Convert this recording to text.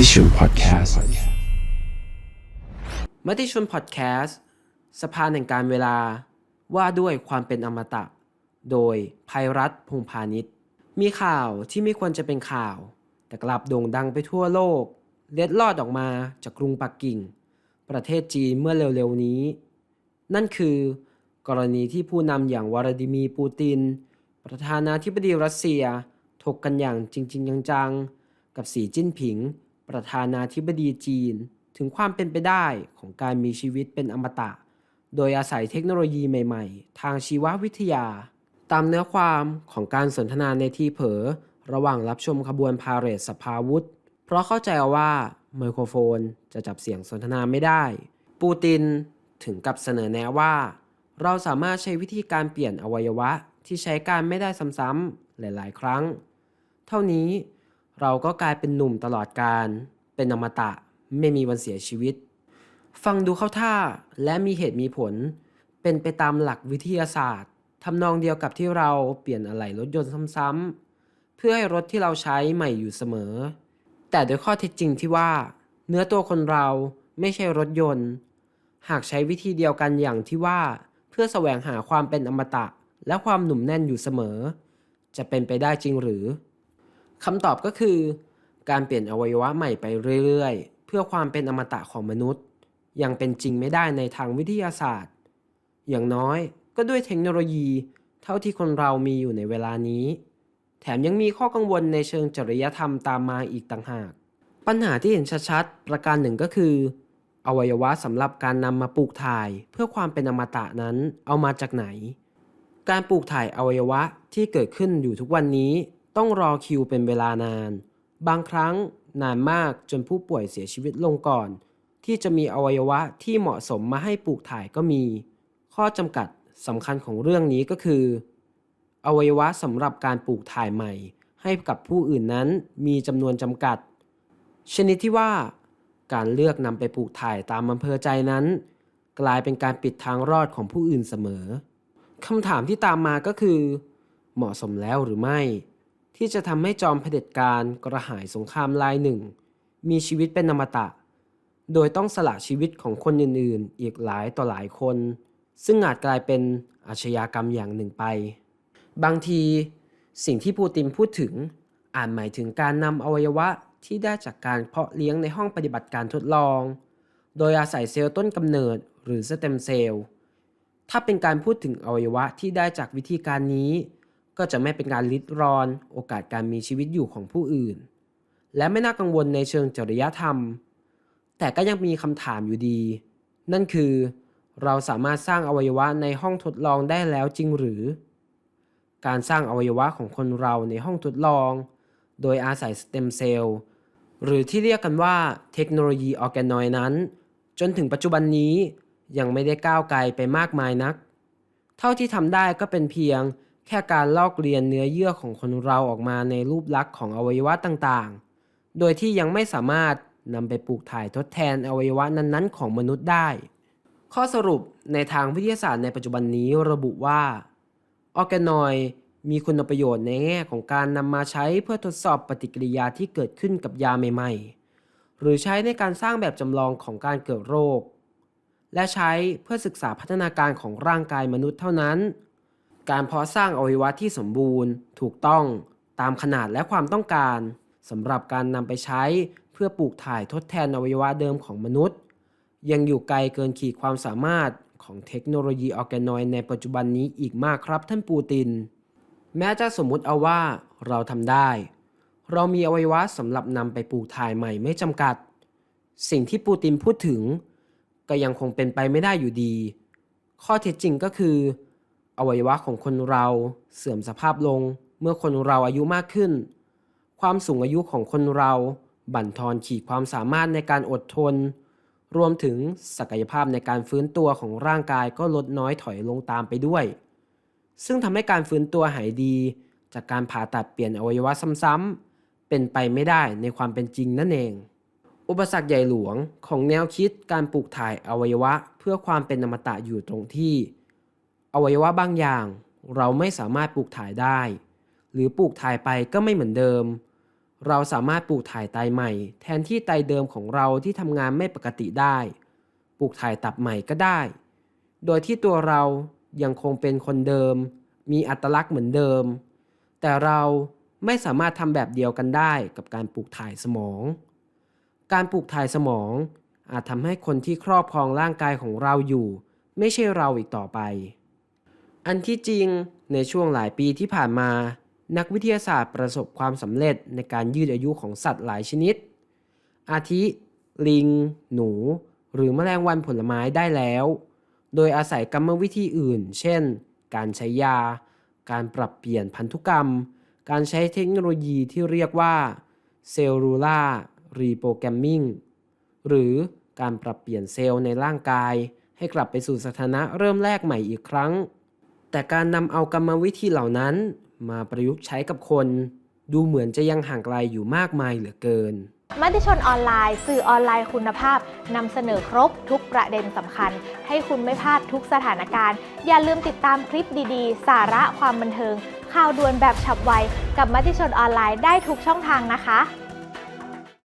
ติชนพอดแคสต์มติชนพอดแคสต์สภาแห่งการเวลาว่าด้วยความเป็นอมตะ โดยภัยรัฐพงพาณิชย์ มีข่าวที่ไม่ควรจะเป็นข่าว แต่กลับโด่งดังไปทั่วโลก เล็ดลอดออกมาจากกรุงปักกิ่ง ประเทศจีนเมื่อเร็วๆนี้ นั่นคือกรณีที่ผู้นำอย่างวลาดิมีร์ปูติน ประธานาธิบดีรัสเซีย ถกกันอย่างจริง ๆ จังๆกับสีจิ้นผิง ประธานาธิบดีจีนถึงความเป็นไปได้ของการมีชีวิตเป็นอมตะ โดยอาศัยเทคโนโลยีใหม่ ๆ ทางชีววิทยา ตามเนื้อความของการสนทนาในที่เผลอระหว่างรับชมขบวนพาเหรดสภาวุธ เพราะเข้าใจว่าไมโครโฟนจะจับเสียงสนทนาไม่ได้ ปูตินถึงกับเสนอแนะว่า เราสามารถใช้วิธีการเปลี่ยนอวัยวะที่ใช้การไม่ได้ซ้ำๆหลาย ๆ ครั้ง เท่านี้ เราก็กลายเป็นหนุ่มตลอดการ เป็นอมตะ ไม่มีวันเสียชีวิต ฟังดูเข้าท่าและมีเหตุมีผล เป็นไปตามหลักวิทยาศาสตร์ทำนองเดียวกับที่เราเปลี่ยนอะไหล่รถยนต์ซ้ำๆเพื่อให้รถที่เราใช้ใหม่อยู่เสมอ แต่โดยข้อเท็จจริงที่ว่า เนื้อตัวคนเราไม่ใช่รถยนต์ หากใช้วิธีเดียวกันอย่างที่ว่า เพื่อแสวงหาความเป็นอมตะและความหนุ่มแน่นอยู่เสมอ จะเป็นไปได้จริงหรือ คำตอบก็คือ การเปลี่ยนอวัยวะใหม่ไปเรื่อยๆ เพื่อความเป็นอมตะของมนุษย์ ยังเป็นจริงไม่ได้ในทางวิทยาศาสตร์ อย่างน้อยก็ด้วยเทคโนโลยีเท่าที่คนเรามีอยู่ในเวลานี้ แถมยังมีข้อกังวลในเชิงจริยธรรมตามมาอีกต่างหาก ปัญหาที่เห็นชัดๆ ประการหนึ่งก็คือ อวัยวะสำหรับการนำมาปลูกถ่าย เพื่อความเป็นอมตะนั้นเอามาจากไหน การปลูกถ่ายอวัยวะที่เกิดขึ้นอยู่ทุกวันนี้ ต้องรอคิวเป็นเวลานาน บางครั้งนานมากจนผู้ป่วยเสียชีวิตลงก่อน ที่จะมีอวัยวะที่เหมาะสมมาให้ปลูกถ่ายก็มี ข้อจำกัดสำคัญของเรื่องนี้ก็คือ อวัยวะสำหรับการปลูกถ่ายใหม่ ให้กับผู้อื่นนั้นมีจำนวนจำกัด ชนิดที่ว่า การเลือกนำไปปลูกถ่ายตามอำเภอใจนั้น กลายเป็นการปิดทางรอดของผู้อื่นเสมอคำถามที่ตามมาก็คือ เหมาะสมแล้วหรือไม่ ที่จะทำให้จอมเผด็จการกระหายสงครามรายหนึ่ง มีชีวิตเป็นอมตะ โดยต้องสละชีวิตของคนอื่นๆ อีกหลายต่อหลายคน ซึ่งอาจกลายเป็นอาชญากรรมอย่างหนึ่งไป บางที สิ่งที่ปูตินพูดถึงอาจหมายถึงการนำอวัยวะที่ได้จากการเพาะเลี้ยงในห้องปฏิบัติการทดลอง โดยอาศัยเซลล์ต้นกำเนิดหรือสเต็มเซลล์ถ้าเป็นการพูดถึงอวัยวะที่ได้จากวิธีการนี้ ก็จะไม่เป็นการลิดรอน โอกาสการมีชีวิตอยู่ของผู้อื่น และไม่น่ากังวลในเชิงจริยธรรม แต่ก็ยังมีคำถามอยู่ดี นั่นคือ เราสามารถสร้างอวัยวะในห้องทดลองได้แล้วจริงหรือ การสร้างอวัยวะของคนเราในห้องทดลอง โดยอาศัยสเต็มเซลล์หรือที่เรียกกันว่าเทคโนโลยีออร์แกนอยนั้น จนถึงปัจจุบันนี้ยังไม่ได้ก้าวไกลไปมากมายนัก เท่าที่ทำได้ก็เป็นเพียง แค่การลอกเลียนเนื้อเยื่อของคนเราออกมาในรูปลักษณ์ของอวัยวะต่างๆ โดยที่ยังไม่สามารถนำไปปลูกถ่ายทดแทนอวัยวะนั้นๆ ของมนุษย์ได้ ข้อสรุปในทางวิทยาศาสตร์ในปัจจุบันนี้ระบุว่าออร์แกนอยด์มีคุณประโยชน์ในแง่ของการนำมาใช้เพื่อทดสอบปฏิกิริยาที่เกิดขึ้นกับยาใหม่ๆ หรือใช้ในการสร้างแบบจำลองของการเกิดโรค และใช้เพื่อศึกษาพัฒนาการของร่างกายมนุษย์เท่านั้น การเพาะสร้างอวัยวะที่สมบูรณ์ ถูกต้องตามขนาดและความต้องการสำหรับการนำไปใช้เพื่อปลูกถ่ายทดแทนอวัยวะเดิมของมนุษย์ ยังอยู่ไกลเกินขีดความสามารถของเทคโนโลยีออร์แกนอยในปัจจุบันนี้อีกมากครับท่านปูติน แม้จะสมมุติเอาว่าเราทำได้ เรามีอวัยวะสำหรับนำไปปลูกถ่ายใหม่ไม่จำกัด สิ่งที่ปูตินพูดถึง ก็ยังคงเป็นไปไม่ได้อยู่ดี ข้อเท็จจริงก็คือ อวัยวะของคนเราเสื่อมสภาพลงเมื่อคนเราอายุมากขึ้น ความสูงอายุของคนเราบั่นทอนขีดความสามารถในการอดทน รวมถึงศักยภาพในการฟื้นตัวของร่างกายก็ลดน้อยถอยลงตามไปด้วย ซึ่งทำให้การฟื้นตัวหายดี จากการผ่าตัดเปลี่ยนอวัยวะซ้ำๆเป็นไปไม่ได้ในความเป็นจริงนั่นเอง อุปสรรคใหญ่หลวงของแนวคิดการปลูกถ่ายอวัยวะ เพื่อความเป็นอมตะอยู่ตรงที่ อวัยวะบางอย่าง เราไม่สามารถปลูกถ่ายได้ หรือปลูกถ่ายไปก็ไม่เหมือนเดิม เราสามารถปลูกถ่ายไตใหม่ แทนที่ไตเดิมของเราที่ทำงานไม่ปกติได้ ปลูกถ่ายตับใหม่ก็ได้ โดยที่ตัวเรายังคงเป็นคนเดิม มีอัตลักษณ์เหมือนเดิม แต่เราไม่สามารถทำแบบเดียวกันได้กับการปลูกถ่ายสมอง การปลูกถ่ายสมองอาจทำให้คนที่ครอบครองร่างกายของเราอยู่ ไม่ใช่เราอีกต่อไป อันที่จริงในช่วงหลายปีที่ผ่านมา นักวิทยาศาสตร์ประสบความสำเร็จในการยืดอายุของสัตว์หลายชนิด อาทิ ลิง หนู หรือแมลงวันผลไม้ได้แล้ว โดยอาศัยกรรมวิธีอื่น เช่น การใช้ยา การปรับเปลี่ยนพันธุกรรม การใช้เทคโนโลยีที่เรียกว่าเซลลูลาร์รีโปรแกรมมิ่งหรือการปรับเปลี่ยนเซลล์ในร่างกาย ให้กลับไปสู่สถานะเริ่มแรกใหม่อีกครั้ง แต่การนำเอากรรมวิธีเหล่านั้น มาประยุกต์ใช้กับคน ดูเหมือนจะยังห่างไกลอยู่มากมายเหลือเกิน มติชนออนไลน์ สื่อออนไลน์คุณภาพนำเสนอครบทุกประเด็นสำคัญ ให้คุณไม่พลาดทุกสถานการณ์ อย่าลืมติดตามคลิปดีๆ สาระความบันเทิง ข่าวด่วนแบบฉับไว กับมติชนออนไลน์ได้ทุกช่องทางนะคะ